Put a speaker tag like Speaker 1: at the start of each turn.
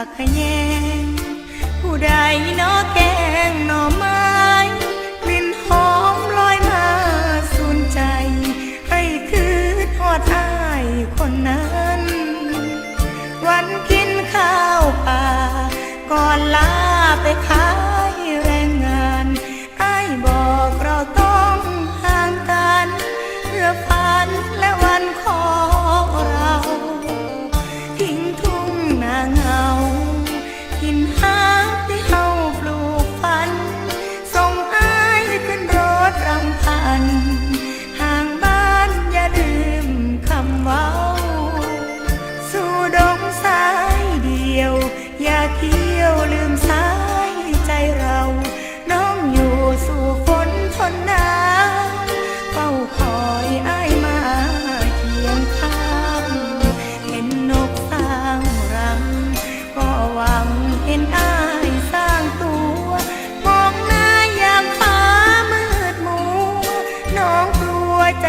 Speaker 1: ผักขยง ผู้ใดนอแกงหน่อไม้กลิ่นหอมลอยมาสูนใจ ให้คืนหอดอายคนนั้น วันกินข้าวป่า ก่อนลาไปขายแรงงานไอ้ายบอกเราต้องห่างกัน เพื่อฝันและวันขอ เที่ยวลืมสายใจเรา น้องอยู่สู่ฝนทนหนาวเฝ้าคอยอ้ายมาเคียงข้างเห็นนกสร้างรัง ก็หวังเห็นอ้ายสร้างตัว มองหน้ายามฟ้ามืดมัวน้องกลัวใจ